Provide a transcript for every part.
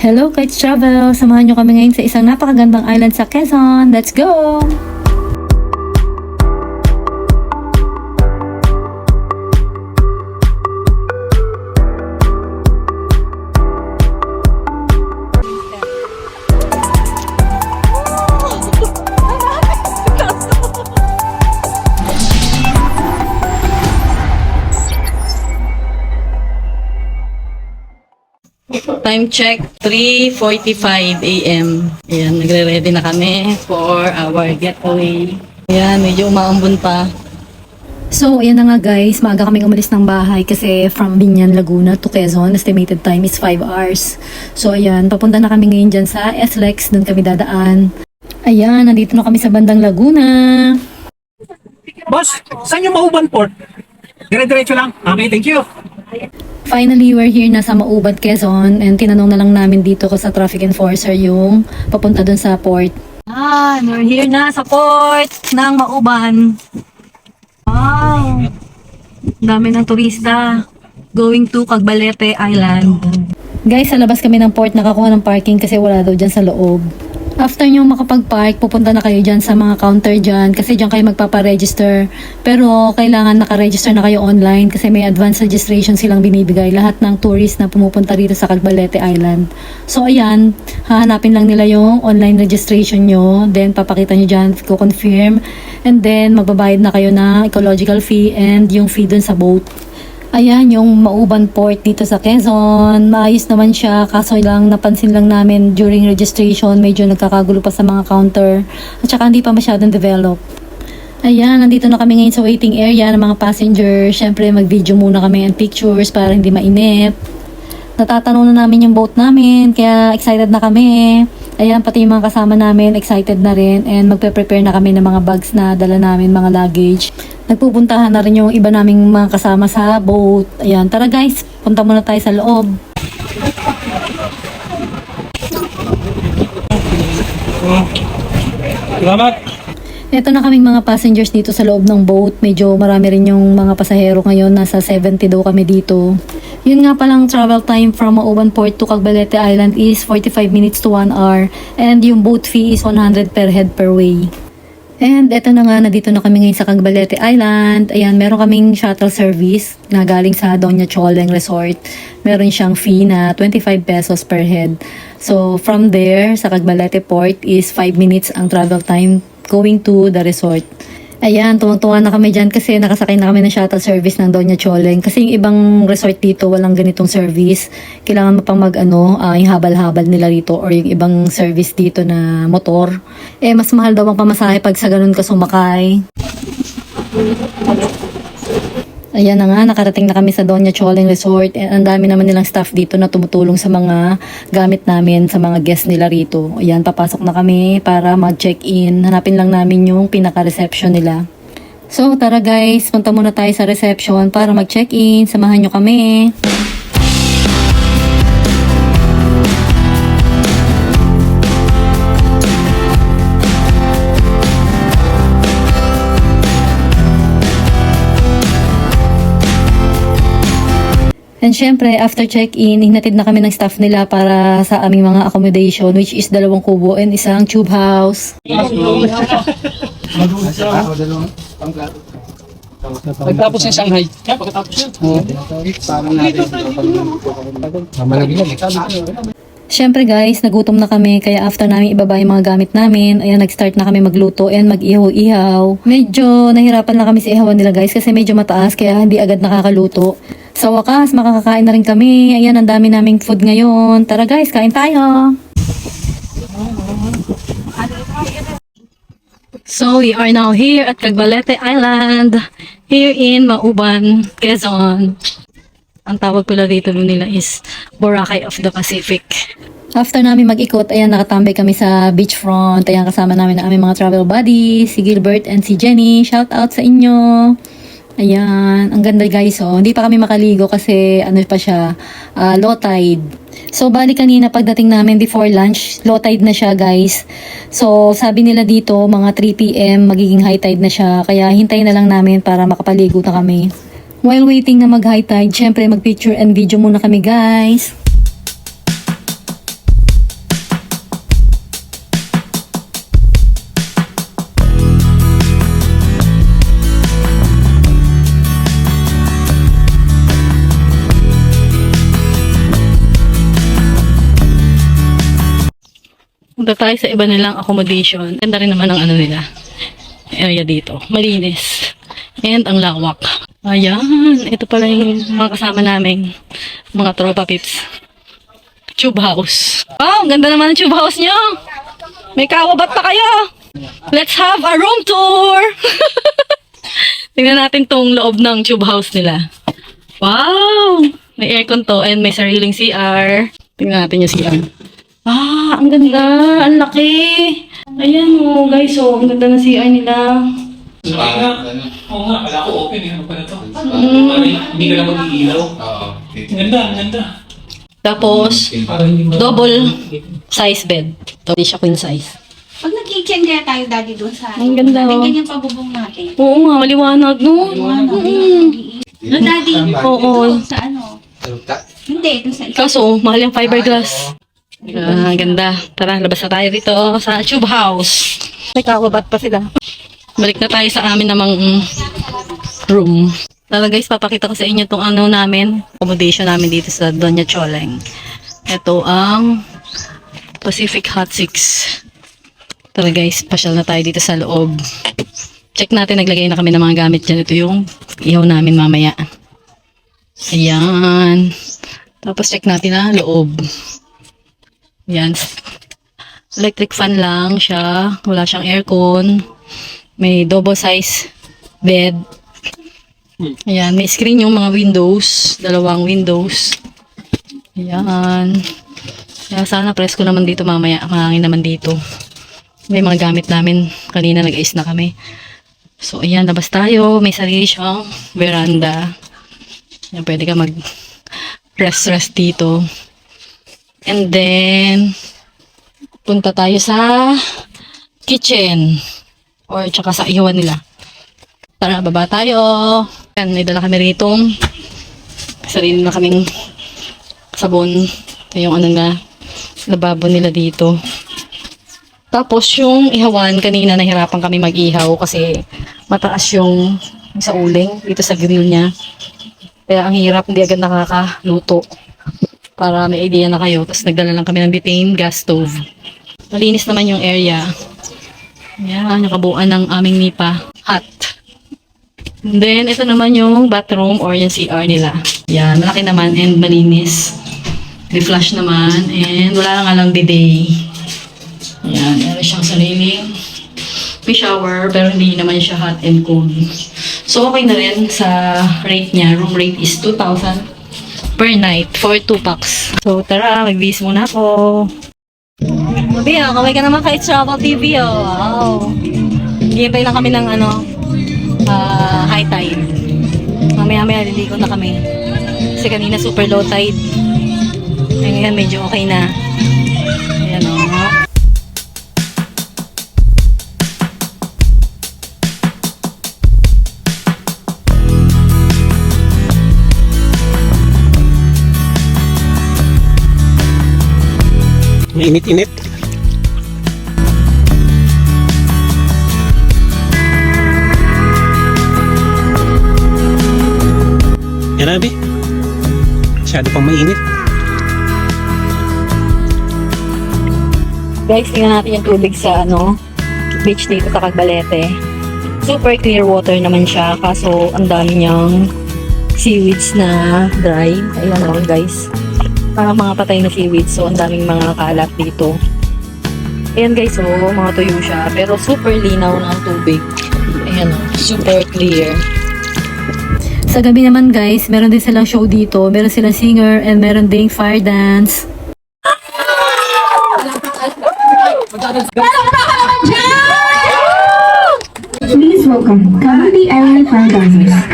Hello Kites Travel! Samahan nyo kami ngayon sa isang napakagandang island sa Quezon. Let's go! Time check, 3.45 a.m. Ayan, nagre-ready na kami for our getaway. Ayan, medyo umaambon pa. So, ayan na nga guys, maaga kaming umalis ng bahay kasi from Binyan, Laguna to Quezon, estimated time is 5 hours. So, ayan, papunta na kami ngayon dyan sa SLEX, doon kami dadaan. Ayan, nandito na kami sa bandang Laguna. Boss, saan yung Mauban Port? Dire-diretso lang. Okay, thank you. Finally, we're here na sa Maubat, Quezon and tinanong na lang namin dito ko sa traffic enforcer yung papunta doon sa port. Ah, we're here na sa port ng Mauban. Wow! Dami ng turista going to Cagbalete Island. Guys, sa labas kami ng port nakakuha ng parking kasi wala daw dyan sa loob. After nyo makapag-park, pupunta na kayo dyan sa mga counter dyan kasi dyan kayo magpaparegister. Pero kailangan nakaregister na kayo online kasi may advance registration silang binibigay lahat ng tourist na pumupunta dito sa Calbalete Island. So ayan, hahanapin lang nila yung online registration nyo. Then papakita nyo dyan, confirm And then magbabayad na kayo ng ecological fee and yung fee dun sa boat. Ayan, yung Mauban Port dito sa Quezon. Maayos naman siya, kaso lang napansin lang namin during registration, medyo nagkakagulo pa sa mga counter. At saka hindi pa masyadong develop. Ayan, nandito na kami ngayon sa waiting area ng mga passenger. Siyempre, mag-video muna kami and pictures para hindi mainit. Natatanong na namin yung boat namin, kaya excited na kami. Ayan, pati yung mga kasama namin, excited na rin. And magpe-prepare na kami ng mga bags na dala namin, mga luggage. Nagpupuntahan na rin yung iba naming mga kasama sa boat. Ayan, tara guys, punta muna tayo sa loob. Salamat. Ito na kaming mga passengers dito sa loob ng boat. Medyo marami rin yung mga pasahero ngayon. Nasa 70 daw kami dito. Yun nga palang travel time from Mauban Port to Calbalete Island is 45 minutes to 1 hour. And yung boat fee is 100 per head per way. And eto na nga, nandito na kami ngayon sa Cagbalete Island. Ayan, meron kaming shuttle service na galing sa Doña Choleng Resort. Meron siyang fee na 25 pesos per head. So, from there, sa Cagbalete Port is 5 minutes ang travel time going to the resort. Ayan, tuwang-tuwa na kami dyan kasi nakasakay na kami ng shuttle service ng Doña Choleng. Kasi yung ibang resort dito, walang ganitong service. Kailangan mo pang mag, ano, ah, yung habal-habal nila dito or yung ibang service dito na motor. Eh, mas mahal daw ang pamasahe pag sa ganun ka sumakay. Ayan na nga, nakarating na kami sa Doña Choleng Resort. And ang dami naman nilang staff dito na tumutulong sa mga gamit namin, sa mga guests nila rito. Ayan, papasok na kami para mag-check-in. Hanapin lang namin yung pinaka-reception nila. So, tara guys, punta muna tayo sa reception para mag-check-in. Samahan nyo kami. And syempre, after check-in, hinatid na kami ng staff nila para sa aming mga accommodation, which is dalawang kubo and isang tube house. Pagtapos ng Shanghai. Pagkatapos yun. Syempre guys, nagutom na kami kaya after namin ibaba yung mga gamit namin, ayan nag-start na kami magluto and mag-ihaw-ihaw. Medyo nahirapan na kami sa ihawan nila guys kasi medyo mataas kaya hindi agad nakakaluto. Sa wakas, makakakain na rin kami. Ayan, ang dami naming food ngayon. Tara guys, kain tayo! So, we are now here at Cagbalete Island, here in Mauban, Quezon. Ang tawag pala dito nila is Boracay of the Pacific. After namin mag-ikot, ayan, nakatambay kami sa beachfront. Ayan, kasama namin ang aming mga travel buddies, si Gilbert and si Jenny. Shout out sa inyo! Ayan, ang ganda guys, oh. Hindi pa kami makaligo kasi ano pa siya, ah, low tide. So, bali kanina pagdating namin before lunch, low tide na siya guys. So, sabi nila dito, mga 3pm, magiging high tide na siya. Kaya hintayin na lang namin para makapaligo na kami. While waiting na mag high tide, syempre mag picture and video muna kami guys. Punta tayo sa iba nilang accommodation. Ganda rin naman ang ano nila. Area dito. Malinis. And ang lawak. Ayan. Ito pala yung mga kasama namin. Mga tropa pips. Tube house. Wow, ang ganda naman ng tube house nyo. May kawabat pa kayo. Let's have a room tour. Tingnan natin tong loob ng tube house nila. Wow! May aircon to and may sariling CR. Tingnan natin yung CR. Ah, ang ganda. Ang laki. Ayan o, guys. Oh, ang ganda ng CR nila. Oo nga, pala ko open eh. Ano pala to? Parang hindi ka na mag-iilaw. Oo. Ang ganda, ang ganda. Tapos, Parang hindi mo... double size bed. Ito, hindi siya queen size. Pag nag-kitchen kaya tayo daddy doon sa Ang ganda, oh. May ganyan pabubong natin. Oo nga, maliwanag, no? Mm. No, daddy, Oo. sa ano? Hindi, doon sa Kaso, mahal yung fiberglass. Ah, ganda. Tara, labas na tayo dito sa tube house. May kawabat pa sila. Balik na tayo sa amin namang mm, room. Tara guys, papakita ko sa inyo itong ano namin, accommodation namin dito sa Doña Choleng. Ito ang Pacific Hot 6. Tara guys, pasyal na tayo dito sa loob. Check natin, naglagay na kami ng mga gamit dyan. Ito yung ihaw namin mamaya. Ayan. Tapos check natin na loob. Ayan. Electric fan lang siya. Wala siyang aircon. May double size bed. Ayan. May screen yung mga windows. Dalawang windows. Ayan. Kaya sana presko naman dito mamaya. Mahangin naman dito. May mga gamit namin. Kanina nag-ice na kami. So, ayan. Labas tayo. May sarili siyang veranda. Ayan, pwede ka mag rest-rest dito. And then, punta tayo sa kitchen. Or tsaka sa ihawan nila. Tara, baba tayo. Yan, may dala kami rito. Sarili na kaming sabon. Ito yung ano na, lababo nila dito. Tapos yung ihawan, kanina nahirapan kami mag-ihaw kasi mataas yung sa uling dito sa grill niya. Kaya ang hirap, hindi agad nakakaluto. Para may idea na kayo. Tapos nagdala lang kami ng butane gas stove. Malinis naman yung area. Yan, yung kabuuan ng aming nipa. Hot. And then, ito naman yung bathroom or yung CR nila. Yan, malaki naman and malinis. May flush naman and wala nga lang bidet. Yan, meron siyang sariling may shower pero hindi naman siya hot and cold. So, okay na rin sa rate niya. Room rate is 2,000 per night for 2 packs. So, tara, mag-bis muna ako. Mabi, oh, kaway ka naman kay Travel TV, oh. Wow. Hihintay lang kami ng ano, ah, high tide. Mamaya-maya liliko na kami. Kasi kanina super low tide. Ay, ngayon medyo okay na. Init-init. Abi. Masyado pang mainit. Guys, tingnan natin yung tubig sa ano, beach dito sa Cagbalete. Super clear water naman siya, kaso ang dami niyang seaweeds na dry. Ayan o guys. Parang mga patay na seaweeds, so ang daming mga kalat dito. Ayan guys, so mga tuyo siya, pero super linaw ng tubig. Ayan o, super clear. Sa gabi naman guys, meron din silang show dito. Meron silang singer and meron ding fire dance. Please welcome Kabuki Area Fire Dancers.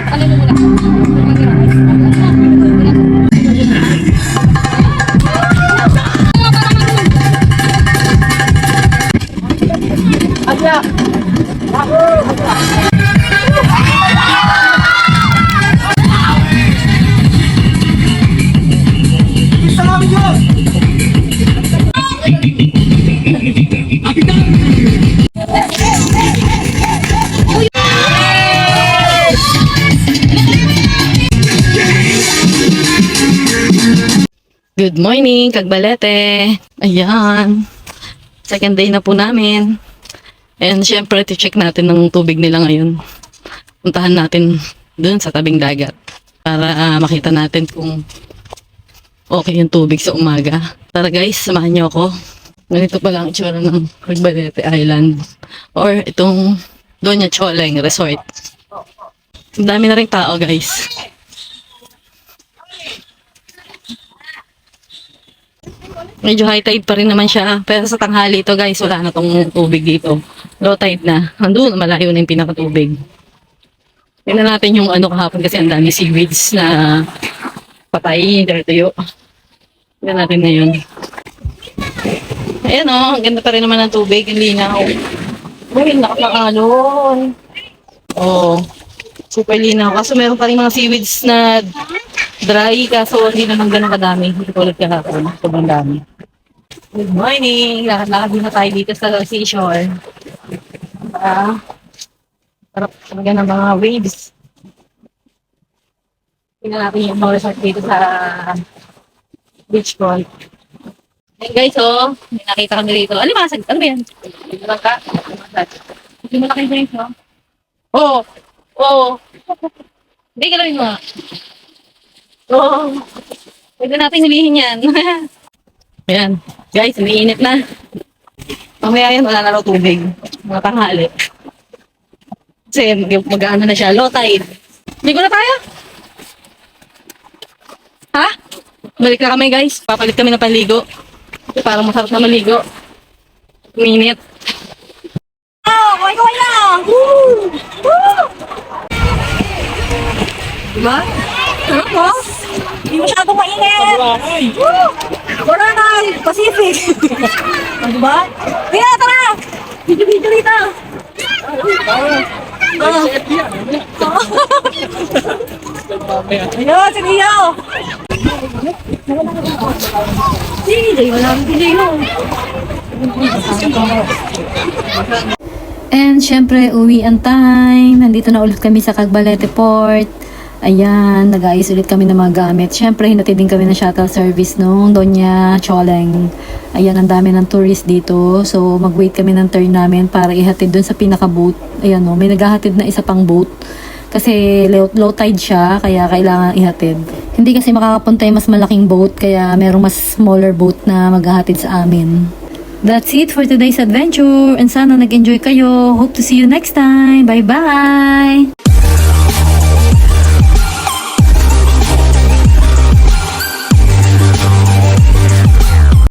Good morning, Kagbalete. Ayan. Second day na po namin. And syempre, check natin ng tubig nila ngayon. Puntahan natin dun sa tabing dagat para ah, makita natin kung okay yung tubig sa umaga. Tara guys, samahan niyo ako. Ganito pala ang itsura ng Ragbalete Island or itong Doña Choleng Resort. Ang dami na rin tao guys. Medyo high tide pa rin naman siya. Pero sa tanghali ito guys, wala na tong tubig dito. Low tide na. Andun, malayo na yung pinakatubig. Tingnan natin yung ano kahapon kasi ang dami seaweeds na patay, tuyo. Tingnan natin ngayon. Ayan o, ang ganda pa rin naman ng tubig, ang linaw. Uy, nakakalon. Oo. Oh, super linaw. Kaso meron pa rin mga seaweeds na dry, kaso hindi naman ganun kadami. Hindi tulad kahapon. Sobrang dami. Good morning! Lakad-lakad muna tayo dito sa seashore. Ah, sarap talaga ng mga waves. Tingnan natin yung mga resort dito sa beachfront. Ayan guys, oh. May nakita kami dito. Alimasag. Ano ba yan? Dito lang ka? Hindi mo na kayo guys, oh. Oo. Oo. Hindi ka lang mo. Oo. Pwede natin hulihin yan. Ayan. Guys, umiinit na. Mamaya yan, wala na raw tubig. Mga tanghali. Kasi mag- mag-ano na siya, low tide. Ligo na tayo? Ha? Balik na kami guys. Papalit kami ng panligo. Parang masarap na maligo. Minute. Oh, kaway-kaway na! Woo! Woo! Diba? Sarap mo? Hindi masyadong mainit. Woo! Wala na! Pacific! diba? Kaya tara! Video-video dito! Oh. Ayun, si Leo! DJ, wala rin DJ mo. And syempre, uwi ang time. Nandito na ulit kami sa Cagbalete Port. Ayan, nag-ayos ulit kami ng mga gamit. Syempre, hinatid din kami ng shuttle service nung Doña Choleng. Ayan, ang dami ng tourist dito. So, mag-wait kami ng turn namin para ihatid dun sa pinaka-boat. Ayan o, may naghahatid na isa pang boat. Kasi low, low tide siya, kaya kailangan ihatid. Hindi kasi makakapunta yung mas malaking boat, kaya merong mas smaller boat na maghahatid sa amin. That's it for today's adventure and sana nag-enjoy kayo. Hope to see you next time. Bye-bye!